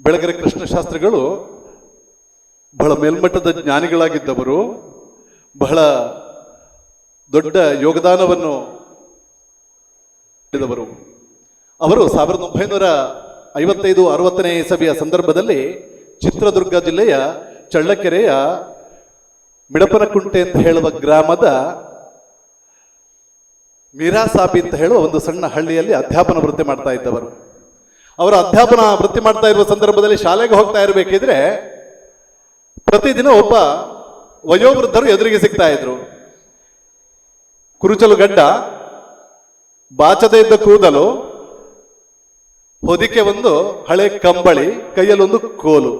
ಬೆಳಗೆರೆ ಕೃಷ್ಣಶಾಸ್ತ್ರಿಗಳು ಬಹಳ ಮೇಲ್ಮಟ್ಟದ ಜ್ಞಾನಿಗಳಾಗಿದ್ದವರು, ಬಹಳ ದೊಡ್ಡ ಯೋಗದಾನವನ್ನು ನೀಡಿದವರು ಅವರು ಸಾವಿರದ ಒಂಬೈನೂರ ಐವತ್ತೈದು ಅರವತ್ತನೇ ಇಸವಿಯ ಸಂದರ್ಭದಲ್ಲಿ ಚಿತ್ರದುರ್ಗ ಜಿಲ್ಲೆಯ ಚಳ್ಳಕೆರೆಯ ಮಿಡಪನಕುಂಟೆ ಅಂತ ಹೇಳುವ ಗ್ರಾಮದ ಮೀರಾಸಾಬಿ ಅಂತ ಹೇಳುವ ಒಂದು ಸಣ್ಣ ಹಳ್ಳಿಯಲ್ಲಿ ಅಧ್ಯಾಪನ ವೃತ್ತಿ ಮಾಡ್ತಾ ಇದ್ದವರು. ಅವರು ಅಧ್ಯಾಪನ ವೃತ್ತಿ ಮಾಡ್ತಾ ಇರುವ ಸಂದರ್ಭದಲ್ಲಿ ಶಾಲೆಗೆ ಹೋಗ್ತಾ ಇರಬೇಕಿದ್ರೆ ಪ್ರತಿದಿನ ಒಬ್ಬ ವಯೋವೃದ್ಧರು ಎದುರಿಗೆ ಸಿಗ್ತಾ ಇದ್ರು. ಕುರುಚಲು ಗಡ್ಡ, ಬಾಚದೆ ಇದ್ದ ಕೂದಲು, ಹೊದಿಕೆ ಒಂದು ಹಳೆ ಕಂಬಳಿ ಕೈಯಲ್ಲೊಂದು ಕೋಲು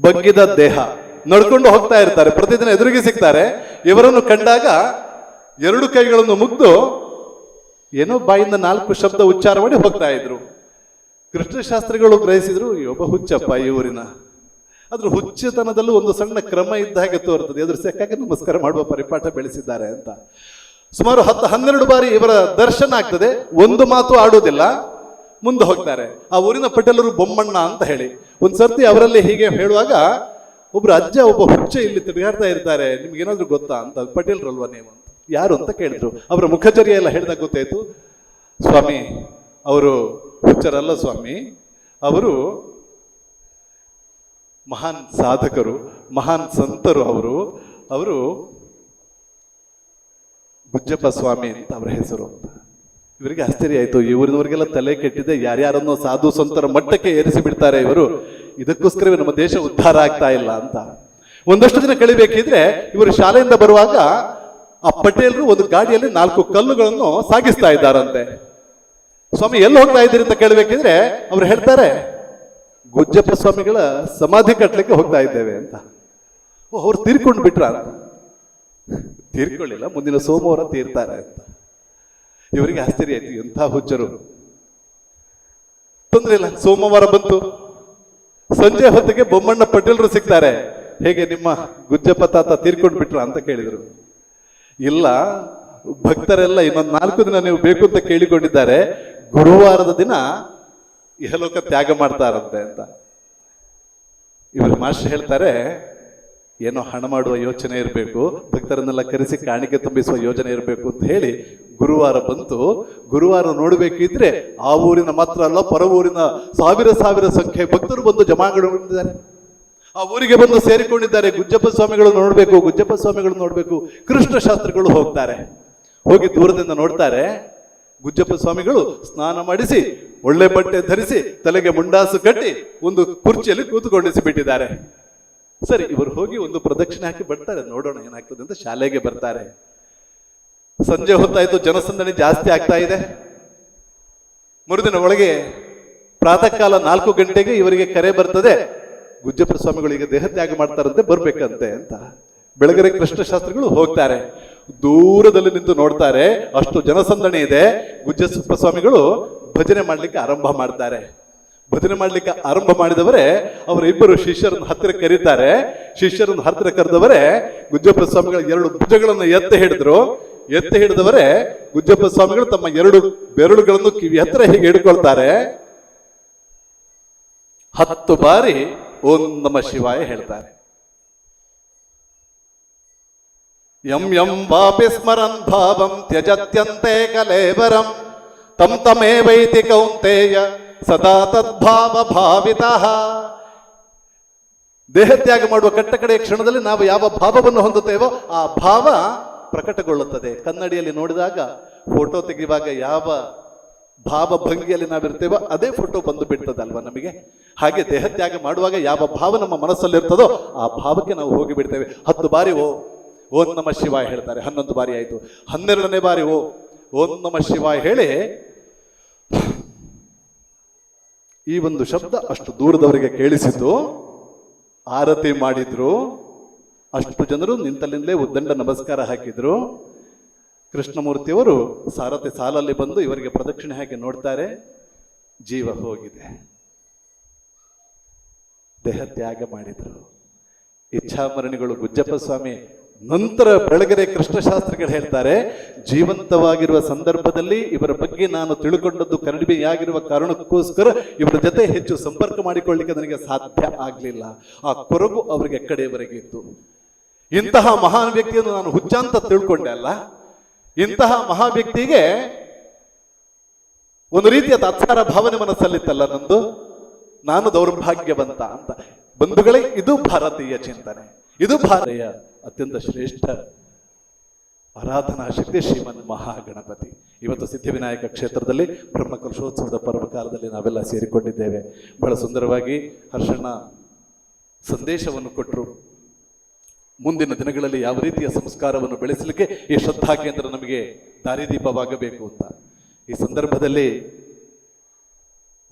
ಬಗ್ಗಿದ ದೇಹ. ನಡ್ಕೊಂಡು ಹೋಗ್ತಾ ಇರ್ತಾರೆ, ಪ್ರತಿದಿನ ಎದುರಿಗೆ ಸಿಗ್ತಾರೆ. ಇವರನ್ನು ಕಂಡಾಗ ಎರಡು ಕೈಗಳನ್ನು ಮುಗ್ದು ಏನೋ ಬಾಯಿಂದ ನಾಲ್ಕು ಶಬ್ದ ಉಚ್ಚಾರ ಮಾಡಿ ಹೋಗ್ತಾ ಇದ್ರು. ಕೃಷ್ಣಶಾಸ್ತ್ರಿಗಳು ಗ್ರಹಿಸಿದ್ರು ಒಬ್ಬ ಹುಚ್ಚಪ್ಪ ಈ ಊರಿನ. ಅದ್ರ ಹುಚ್ಚತನದಲ್ಲೂ ಒಂದು ಸಣ್ಣ ಕ್ರಮ ಇದ್ದ ಹಾಗೆ ತೋರ್ತದೆ. ಎದುರು ಸೆಕ್ಕಾಗಿ ನಮಸ್ಕಾರ ಮಾಡುವ ಪರಿಪಾಠ ಬೆಳೆಸಿದ್ದಾರೆ ಅಂತ. ಸುಮಾರು ಹತ್ತು, ಹನ್ನೆರಡು ಬಾರಿ ಇವರ ದರ್ಶನ ಆಗ್ತದೆ. ಒಂದು ಮಾತು ಆಡುವುದಿಲ್ಲ. ಮುಂದೆ ಹೋಗ್ತಾರೆ. ಆ ಊರಿನ ಪಟೇಲರು ಬೊಮ್ಮಣ್ಣ ಅಂತ ಹೇಳಿ. ಒಂದ್ಸರ್ತಿ ಅವರಲ್ಲಿ ಹೀಗೆ ಹೇಳುವಾಗ, ಒಬ್ರು ಅಜ್ಜ, ಒಬ್ಬ ಹುಚ್ಚ ಇಲ್ಲಿ ತಿರುಗಾಡ್ತಾ ಇರ್ತಾರೆ. ನಿಮ್ಗೆ ಏನಾದ್ರು ಗೊತ್ತಾ? ಅಂತ. ಪಟೇಲ್ರಲ್ವಾ ನೀವು? ಅಂತ. ಯಾರು ಅಂತ ಕೇಳಿದ್ರು. ಅವರ ಮುಖಚರ್ಯ ಎಲ್ಲ ಹೇಳಿದಾಗ ಗೊತ್ತಾಯ್ತು. ಸ್ವಾಮಿ, ಅವರು ಹುಚ್ಚರಲ್ಲ ಸ್ವಾಮಿ ಅವರು ಮಹಾನ್ ಸಾಧಕರು, ಮಹಾನ್ ಸಂತರು ಅವರು. ಅವರು ಬುಜ್ಜಪ್ಪ ಸ್ವಾಮಿ ಅಂತ ಅವರ ಹೆಸರು. ಇವರಿಗೆ ಆಶ್ಚರ್ಯ ಆಯ್ತು. ಇವರಿನವರಿಗೆಲ್ಲ ತಲೆ ಕೆಟ್ಟಿದೆ. ಯಾರ್ಯಾರನ್ನೋ ಸಾಧು ಸಂತರ ಮಟ್ಟಕ್ಕೆ ಏರಿಸಿ ಬಿಡ್ತಾರೆ ಇವರು. ಇದಕ್ಕೋಸ್ಕರವೇ ನಮ್ಮ ದೇಶ ಉದ್ಧಾರ ಆಗ್ತಾ ಇಲ್ಲ ಅಂತ. ಒಂದಷ್ಟು ದಿನ ಕಳಿಬೇಕಿದ್ರೆ ಇವರು ಶಾಲೆಯಿಂದ ಬರುವಾಗ ಆ ಪಟೇಲರು ಒಂದು ಗಾಡಿಯಲ್ಲಿ ನಾಲ್ಕು ಕಲ್ಲುಗಳನ್ನು ಸಾಗಿಸ್ತಾ ಇದ್ದಾರಂತೆ. ಸ್ವಾಮಿ, ಎಲ್ಲಿ ಹೋಗ್ತಾ ಇದ್ದೀರಿ ಅಂತ ಕೇಳಬೇಕಿದ್ರೆ ಅವ್ರು ಹೇಳ್ತಾರೆ, ಗುಜ್ಜಪ್ಪ ಸ್ವಾಮಿಗಳ ಸಮಾಧಿ ಕಟ್ಟಲಿಕ್ಕೆ ಹೋಗ್ತಾ ಇದ್ದೇವೆ ಅಂತ. ಓ, ಅವ್ರು ತೀರ್ಕೊಂಡು ಬಿಟ್ರ ತೀರ್ಕೊಳ್ಳಿಲ್ಲ, ಮುಂದಿನ ಸೋಮವಾರ ತೀರ್ತಾರೆ ಅಂತ. ಇವರಿಗೆ ಆಶ್ಚರ್ಯ ಆಯ್ತು, ಎಂಥ ಹುಚ್ಚರು. ತೊಂದರೆ ಇಲ್ಲ, ಸೋಮವಾರ ಬಂತು. ಸಂಜೆ ಹೊತ್ತಿಗೆ ಬೊಮ್ಮಣ್ಣ ಪಟೇಲರು ಸಿಗ್ತಾರೆ. ಹೇಗೆ ನಿಮ್ಮ ಗುಜ್ಜಪ್ಪ ತಾತ ತೀರ್ಕೊಂಡು ಬಿಟ್ರ ಅಂತ ಕೇಳಿದ್ರು. ಇಲ್ಲ, ಭಕ್ತರೆಲ್ಲ ಇನ್ನೊಂದು ನಾಲ್ಕು ದಿನ ನೀವು ಬೇಕು ಅಂತ ಕೇಳಿಕೊಂಡಿದ್ದಾರೆ. ಗುರುವಾರದ ದಿನ ಇಹಲೋಕ ತ್ಯಾಗ ಮಾಡ್ತಾರಂತೆ ಅಂತ. ಇವರು ಮಾಸ್ಟರ್ ಹೇಳ್ತಾರೆ, ಏನೋ ಹಣ ಮಾಡುವ ಯೋಚನೆ ಇರಬೇಕು, ಭಕ್ತರನ್ನೆಲ್ಲ ಕರೆಸಿ ಕಾಣಿಕೆ ತುಂಬಿಸುವ ಯೋಜನೆ ಇರಬೇಕು ಅಂತ ಹೇಳಿ ಗುರುವಾರ ಬಂತು. ಗುರುವಾರ ನೋಡಬೇಕಿದ್ರೆ ಆ ಊರಿನ ಮಾತ್ರ ಅಲ್ಲ ಪರ ಊರಿನ ಸಾವಿರ ಸಾವಿರ ಸಂಖ್ಯೆ ಭಕ್ತರು ಬಂದು ಜಮಾಗೊಂಡಿದ್ದಾರೆ ಆ ಊರಿಗೆ ಬಂದು ಸೇರಿಕೊಂಡಿದ್ದಾರೆ, ಗುಜ್ಜಪ್ಪ ಸ್ವಾಮಿಗಳು ನೋಡಬೇಕು, ಗುಜ್ಜಪ್ಪ ಸ್ವಾಮಿಗಳು ನೋಡಬೇಕು ಕೃಷ್ಣ ಶಾಸ್ತ್ರಿಗಳು ಹೋಗ್ತಾರೆ. ಹೋಗಿ ದೂರದಿಂದ ನೋಡ್ತಾರೆ ಗುಜ್ಜಪ್ಪ ಸ್ವಾಮಿಗಳು ಸ್ನಾನ ಮಾಡಿಸಿ, ಒಳ್ಳೆ ಬಟ್ಟೆ ಧರಿಸಿ, ತಲೆಗೆ ಮುಂಡಾಸು ಕಟ್ಟಿ ಒಂದು ಕುರ್ಚಿಯಲ್ಲಿ ಕೂತುಕೊಂಡಿಸಿ ಬಿಟ್ಟಿದ್ದಾರೆ ಸರಿ, ಇವರು ಹೋಗಿ ಒಂದು ಪ್ರದಕ್ಷಿಣೆ ಹಾಕಿ ಬರ್ತಾರೆ. ನೋಡೋಣ ಏನಾಗ್ತದೆ ಅಂತ ಶಾಲೆಗೆ ಬರ್ತಾರೆ. ಸಂಜೆ ಹೊತ್ತಾಯ್ತು, ಜನಸಂದಣಿ ಜಾಸ್ತಿ ಆಗ್ತಾ ಇದೆ. ಮರುದಿನ ಒಳಗೆ ಪ್ರಾತಃ ಕಾಲ ನಾಲ್ಕು ಗಂಟೆಗೆ ಇವರಿಗೆ ಕರೆ ಬರ್ತದೆ. ಗುಜ್ಜಪ್ಪ ಸ್ವಾಮಿಗಳಿಗೆ ಈಗ ದೇಹತ್ಯಾಗ ಮಾಡ್ತಾರಂತೆ, ಬರ್ಬೇಕಂತೆ ಅಂತ. ಬೆಳಗರೆ ಕೃಷ್ಣಶಾಸ್ತ್ರಿಗಳು ಹೋಗ್ತಾರೆ. ದೂರದಲ್ಲಿ ನಿಂತು ನೋಡ್ತಾರೆ. ಅಷ್ಟು ಜನಸಂದಣಿ ಇದೆ. ಗುಜ್ಜ ಸ್ವಾಮಿಗಳು ಭಜನೆ ಮಾಡ್ಲಿಕ್ಕೆ ಆರಂಭ ಮಾಡ್ತಾರೆ. ಭಜನೆ ಮಾಡ್ಲಿಕ್ಕೆ ಆರಂಭ ಮಾಡಿದವರೇ ಅವರ ಇಬ್ಬರು ಶಿಷ್ಯರನ್ನು ಹತ್ತಿರ ಕರೀತಾರೆ. ಶಿಷ್ಯರನ್ನು ಹತ್ತಿರ ಕರೆದವರೇ ಗುಜ್ಜಪ್ಪ ಸ್ವಾಮಿಗಳ ಎರಡು ಭುಜಗಳನ್ನು ಎತ್ತಿ ಹಿಡಿದ್ರು. ಎತ್ತಿ ಹಿಡಿದವರೇ ಗುಜ್ಜಪ್ಪ ಸ್ವಾಮಿಗಳು ತಮ್ಮ ಎರಡು ಬೆರಳುಗಳನ್ನು ಕಿವಿ ಹತ್ತಿರ ಹೀಗೆ ಹಿಡ್ಕೊಳ್ತಾರೆ. ಹತ್ತು ಬಾರಿ ಓಂ ನಮ ಶಿವಾಯ ಹೇಳ್ತಾರೆ. ಯಂ ಯಂ ವಾಪಿ ಸ್ಮರನ್ ಭಾವಂ ತ್ಯಜತ್ಯಂತೆ ಕಲೇವರಂ ತಂ ತಮೇವೈತಿ ಕೌಂತೆಯ ಸದಾ ತದ್ಭಾವ ದೇಹ ತ್ಯಾಗ ಮಾಡುವ ಕಟ್ಟ ಕಡೆಯ ಕ್ಷಣದಲ್ಲಿ ನಾವು ಯಾವ ಭಾವವನ್ನು ಹೊಂದುತ್ತೇವೋ ಆ ಭಾವ ಪ್ರಕಟಗೊಳ್ಳುತ್ತದೆ. ಕನ್ನಡಿಯಲ್ಲಿ ನೋಡಿದಾಗ ಫೋಟೋ ತೆಗೆಯುವಾಗ ಯಾವ ಭಾವ ಭಂಗಿಯಲ್ಲಿ ನಾವಿರ್ತೇವೋ ಅದೇ ಫೋಟೋ ಬಂದು ಬಿಡ್ತದಲ್ವ ನಮಗೆ? ಹಾಗೆ ದೇಹ ತ್ಯಾಗ ಮಾಡುವಾಗ ಯಾವ ಭಾವ ನಮ್ಮ ಮನಸ್ಸಲ್ಲಿರ್ತದೋ ಆ ಭಾವಕ್ಕೆ ನಾವು ಹೋಗಿ ಬಿಡ್ತೇವೆ ಹತ್ತು ಬಾರಿ ಓ ಓಂ ನಮ ಶಿವಾಯ ಹೇಳ್ತಾರೆ. ಹನ್ನೊಂದು ಬಾರಿ ಆಯಿತು. ಹನ್ನೆರಡನೇ ಬಾರಿ ಓ, ಓಂ ನಮ ಶಿವಾಯ ಹೇಳಿ, ಈ ಒಂದು ಶಬ್ದ ಅಷ್ಟು ದೂರದವರಿಗೆ ಕೇಳಿಸಿತು. ಆರತಿ ಮಾಡಿದ್ರು. ಅಷ್ಟು ಜನರು ನಿಂತಲ್ಲಿಂದಲೇ ಉದ್ದಂಡ ನಮಸ್ಕಾರ ಹಾಕಿದ್ರು. ಕೃಷ್ಣಮೂರ್ತಿಯವರು ಸಾರಥಿ ಸಾಲಲ್ಲಿ ಬಂದು ಇವರಿಗೆ ಪ್ರದಕ್ಷಿಣೆ ಹಾಕಿ ನೋಡ್ತಾರೆ. ಜೀವ ಹೋಗಿದೆ. ದೇಹ ತ್ಯಾಗ ಮಾಡಿದ್ರು. ಇಚ್ಛಾಮರಣಿಗಳು, ಗುಜ್ಜಪ್ಪ ಸ್ವಾಮಿ ನಂತರ ಬೆಳಗೆರೆ ಕೃಷ್ಣಶಾಸ್ತ್ರಿಗಳು ಹೇಳ್ತಾರೆ, ಜೀವಂತವಾಗಿರುವ ಸಂದರ್ಭದಲ್ಲಿ ಇವರ ಬಗ್ಗೆ ನಾನು ತಿಳ್ಕೊಂಡದ್ದು ಕಡಿಮೆಯಾಗಿರುವ ಕಾರಣಕ್ಕೋಸ್ಕರ ಇವರ ಜೊತೆ ಹೆಚ್ಚು ಸಂಪರ್ಕ ಮಾಡಿಕೊಳ್ಳಿಕ್ಕೆ ನನಗೆ ಸಾಧ್ಯ ಆಗಲಿಲ್ಲ. ಆ ಕೊರಗು ಅವರಿಗೆ ಕಡೆಯವರೆಗೆ ಇತ್ತು. ಇಂತಹ ಮಹಾನ್ ವ್ಯಕ್ತಿಯನ್ನು ನಾನು ಹುಚ್ಚ ತಿಳ್ಕೊಂಡೆ ಅಲ್ಲ. ಇಂತಹ ಮಹಾ ವ್ಯಕ್ತಿಗೆ ಒಂದು ರೀತಿಯ ತತ್ಸಾರ ಭಾವನೆ ಮನಸ್ಸಲ್ಲಿತ್ತಲ್ಲ ನಂದು. ನಾನು ದೌರ್ಭಾಗ್ಯವಂತ ಅಂತ. ಬಂಧುಗಳೇ, ಇದು ಭಾರತೀಯ ಚಿಂತನೆ. ಇದು ಭಾರತೀಯ ಅತ್ಯಂತ ಶ್ರೇಷ್ಠ ಆರಾಧನಾ ಶಕ್ತಿ ಶ್ರೀಮನ್ ಮಹಾಗಣಪತಿ. ಇವತ್ತು ಸಿದ್ಧಿವಿನಾಯಕ ಕ್ಷೇತ್ರದಲ್ಲಿ ಬ್ರಹ್ಮಕಲಶೋತ್ಸವದ ಪರ್ವಕಾಲದಲ್ಲಿ ನಾವೆಲ್ಲ ಸೇರಿಕೊಂಡಿದ್ದೇವೆ. ಬಹಳ ಸುಂದರವಾಗಿ ಹರ್ಷಣ್ಣ ಸಂದೇಶವನ್ನು ಕೊಟ್ಟರು ಮುಂದಿನ ದಿನಗಳಲ್ಲಿ ಯಾವ ರೀತಿಯ ಸಂಸ್ಕಾರವನ್ನು ಬೆಳೆಸಲಿಕ್ಕೆ ಈ ಶ್ರದ್ಧಾ ಕೇಂದ್ರ ನಮಗೆ ದಾರಿದೀಪವಾಗಬೇಕು ಅಂತ. ಈ ಸಂದರ್ಭದಲ್ಲಿ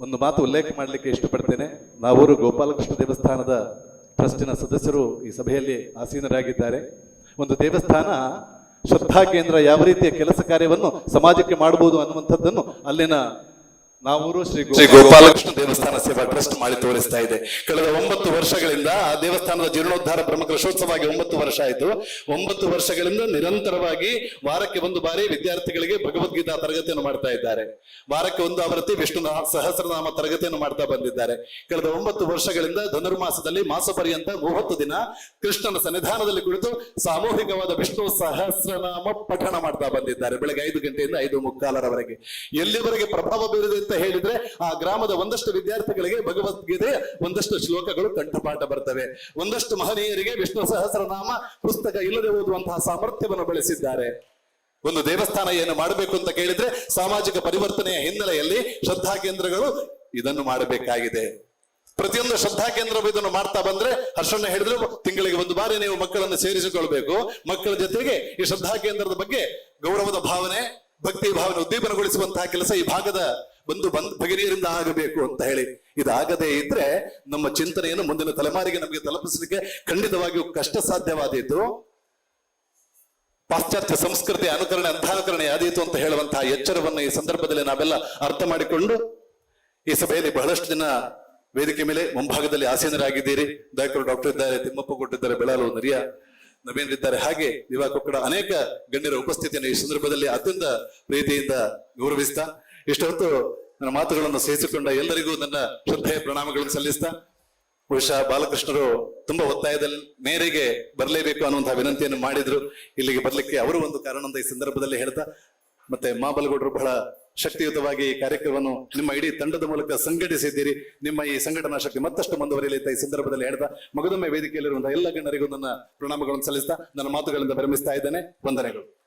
ಒಂದು ಮಾತು ಉಲ್ಲೇಖ ಮಾಡಲಿಕ್ಕೆ ಇಷ್ಟಪಡ್ತೇನೆ. ನಾವೂರು ಗೋಪಾಲಕೃಷ್ಣ ದೇವಸ್ಥಾನದ ಟ್ರಸ್ಟಿನ ಸದಸ್ಯರು ಈ ಸಭೆಯಲ್ಲಿ ಆಸೀನರಾಗಿದ್ದಾರೆ. ಒಂದು ದೇವಸ್ಥಾನ ಶ್ರದ್ಧಾ ಕೇಂದ್ರ ಯಾವ ರೀತಿಯ ಕೆಲಸ ಕಾರ್ಯವನ್ನು ಸಮಾಜಕ್ಕೆ ಮಾಡಬಹುದು ಅನ್ನುವಂಥದ್ದನ್ನು ಅಲ್ಲಿನ ನಾವೂರು ಶ್ರೀ ಶ್ರೀ ಗೋಪಾಲಕೃಷ್ಣ ದೇವಸ್ಥಾನ ಸೇವಾ ಟ್ರಸ್ಟ್ ಮಾಡಿ ತೋರಿಸ್ತಾ ಇದೆ. ಕಳೆದ ಒಂಬತ್ತು ವರ್ಷಗಳಿಂದ ಆ ದೇವಸ್ಥಾನದ ಜೀರ್ಣೋದ್ಧಾರ ಪ್ರಮುಖ ರಥೋತ್ಸವವಾಗಿ ಒಂಬತ್ತು ವರ್ಷ ಆಯಿತು. ಒಂಬತ್ತು ವರ್ಷಗಳಿಂದ ನಿರಂತರವಾಗಿ ವಾರಕ್ಕೆ ಒಂದು ಬಾರಿ ವಿದ್ಯಾರ್ಥಿಗಳಿಗೆ ಭಗವದ್ಗೀತಾ ತರಗತಿಯನ್ನು ಮಾಡ್ತಾ ಇದ್ದಾರೆ. ವಾರಕ್ಕೆ ಒಂದು ಆವೃತ್ತಿ ವಿಷ್ಣು ಸಹಸ್ರನಾಮ ತರಗತಿಯನ್ನು ಮಾಡ್ತಾ ಬಂದಿದ್ದಾರೆ. ಕಳೆದ ಒಂಬತ್ತು ವರ್ಷಗಳಿಂದ ಧನುರ್ಮಾಸದಲ್ಲಿ ಮಾಸ ಪರ್ಯಂತ ಮೂವತ್ತು ದಿನ ಕೃಷ್ಣನ ಸನ್ನಿಧಾನದಲ್ಲಿ ಕುಳಿತು ಸಾಮೂಹಿಕವಾದ ವಿಷ್ಣು ಸಹಸ್ರನಾಮ ಪಠಣ ಮಾಡ್ತಾ ಬಂದಿದ್ದಾರೆ. ಬೆಳಗ್ಗೆ ಐದು ಗಂಟೆಯಿಂದ ಐದು ಮುಕ್ಕಾಲರವರೆಗೆ. ಎಲ್ಲಿವರೆಗೆ ಪ್ರಭಾವ ಬೀರಿದೆ ಹೇಳಿದ್ರೆ ಆ ಗ್ರಾಮದ ಒಂದಷ್ಟು ವಿದ್ಯಾರ್ಥಿಗಳಿಗೆ ಭಗವದ್ಗೀತೆ ಒಂದಷ್ಟು ಶ್ಲೋಕಗಳು ಕಂಠಪಾಠ ಬರ್ತವೆ. ಒಂದಷ್ಟು ಮಹನೀಯರಿಗೆ ವಿಷ್ಣು ಸಹಸ್ರನಾಮ ಪುಸ್ತಕ ಇಲ್ಲದೆ ಓದುವಂತಹ ಸಾಮರ್ಥ್ಯವನ್ನು ಬೆಳೆಸಿದ್ದಾರೆ. ಒಂದು ದೇವಸ್ಥಾನ ಏನು ಮಾಡಬೇಕು ಅಂತ ಕೇಳಿದ್ರೆ ಸಾಮಾಜಿಕ ಪರಿವರ್ತನೆಯ ಹಿನ್ನೆಲೆಯಲ್ಲಿ ಶ್ರದ್ಧಾ ಕೇಂದ್ರಗಳು ಇದನ್ನು ಮಾಡಬೇಕಾಗಿದೆ. ಪ್ರತಿಯೊಂದು ಶ್ರದ್ಧಾ ಕೇಂದ್ರವು ಇದನ್ನು ಮಾಡ್ತಾ ಬಂದ್ರೆ ಹರ್ಷಣ್ಣ ಹೇಳಿದ್ರು, ತಿಂಗಳಿಗೆ ಒಂದು ಬಾರಿ ನೀವು ಮಕ್ಕಳನ್ನು ಸೇರಿಸಿಕೊಳ್ಬೇಕು. ಮಕ್ಕಳ ಜೊತೆಗೆ ಈ ಶ್ರದ್ಧಾ ಕೇಂದ್ರದ ಬಗ್ಗೆ ಗೌರವದ ಭಾವನೆ, ಭಕ್ತಿ ಭಾವನೆ, ಉದ್ದೀಪನಗೊಳಿಸುವಂತಹ ಕೆಲಸ ಈ ಭಾಗದ ಬಂಧು ಬಂದ್ ಭಗಿನಿಯರಿಂದ ಆಗಬೇಕು ಅಂತ ಹೇಳಿ. ಇದಾಗದೇ ಇದ್ರೆ ನಮ್ಮ ಚಿಂತನೆಯನ್ನು ಮುಂದಿನ ತಲೆಮಾರಿಗೆ ನಮಗೆ ತಲುಪಿಸಲಿಕ್ಕೆ ಖಂಡಿತವಾಗಿಯೂ ಕಷ್ಟ ಸಾಧ್ಯವಾದೀತು. ಪಾಶ್ಚಾತ್ಯ ಸಂಸ್ಕೃತಿ ಅನುಕರಣೆ ಅಂಧಾನುಕರಣೆ ಆದೀತು ಅಂತ ಹೇಳುವಂತಹ ಎಚ್ಚರವನ್ನು ಈ ಸಂದರ್ಭದಲ್ಲಿ ನಾವೆಲ್ಲ ಅರ್ಥ ಮಾಡಿಕೊಂಡು ಈ ಸಭೆಯಲ್ಲಿ ಬಹಳಷ್ಟು ಜನ ವೇದಿಕೆ ಮೇಲೆ ಮುಂಭಾಗದಲ್ಲಿ ಆಸೀನರಾಗಿದ್ದೀರಿ. ದಯಕರು ಡಾಕ್ಟರ್ ಇದ್ದಾರೆ, ತಿಮ್ಮಪ್ಪ ಕೊಟ್ಟಿದ್ದಾರೆ ಬೆಳಾಲು ನರಿಯ ನವೀನರಿದ್ದಾರೆ ಹಾಗೆ ದಿವಾಕರ್ ಕೂಡ ಅನೇಕ ಗಣ್ಯರ ಉಪಸ್ಥಿತಿಯನ್ನು ಈ ಸಂದರ್ಭದಲ್ಲಿ ಅತ್ಯಂತ ಪ್ರೀತಿಯಿಂದ ಗೌರವಿಸ್ತಾ ಇಷ್ಟೊತ್ತು ನನ್ನ ಮಾತುಗಳನ್ನು ಸೇರಿಸಿಕೊಂಡ ಎಲ್ಲರಿಗೂ ನನ್ನ ಶ್ರದ್ಧೆಯ ಪ್ರಣಾಮಗಳನ್ನು ಸಲ್ಲಿಸ್ತಾ, ಬಹುಶಃ ಬಾಲಕೃಷ್ಣರು ತುಂಬಾ ಒತ್ತಾಯದಲ್ಲಿ ಮೇರೆಗೆ ಬರಲೇಬೇಕು ಅನ್ನುವಂತಹ ವಿನಂತಿಯನ್ನು ಮಾಡಿದ್ರು. ಇಲ್ಲಿಗೆ ಬರ್ಲಿಕ್ಕೆ ಅವರು ಒಂದು ಕಾರಣ ಅಂತ ಈ ಸಂದರ್ಭದಲ್ಲಿ ಹೇಳ್ತಾ, ಮತ್ತೆ ಮಾಬಲಗೌಡರು ಬಹಳ ಶಕ್ತಿಯುತವಾಗಿ ಈ ಕಾರ್ಯಕ್ರಮವನ್ನು ನಿಮ್ಮ ಇಡೀ ತಂಡದ ಮೂಲಕ ಸಂಘಟಿಸಿದ್ದೀರಿ. ನಿಮ್ಮ ಈ ಸಂಘಟನಾ ಶಕ್ತಿ ಮತ್ತಷ್ಟು ಮುಂದುವರಿಯಲಿ ಈ ಸಂದರ್ಭದಲ್ಲಿ ಹೇಳ್ತಾ, ಮಗದೊಮ್ಮೆ ವೇದಿಕೆಯಲ್ಲಿರುವಂತಹ ಎಲ್ಲ ಗಣ್ಯರಿಗೂ ನನ್ನ ಪ್ರಣಾಮಗಳನ್ನು ಸಲ್ಲಿಸ್ತಾ, ನನ್ನ ಮಾತುಗಳಿಂದ ವಿರಮಿಸ್ತಾ ಇದ್ದೇನೆ. ವಂದನೆಗಳು.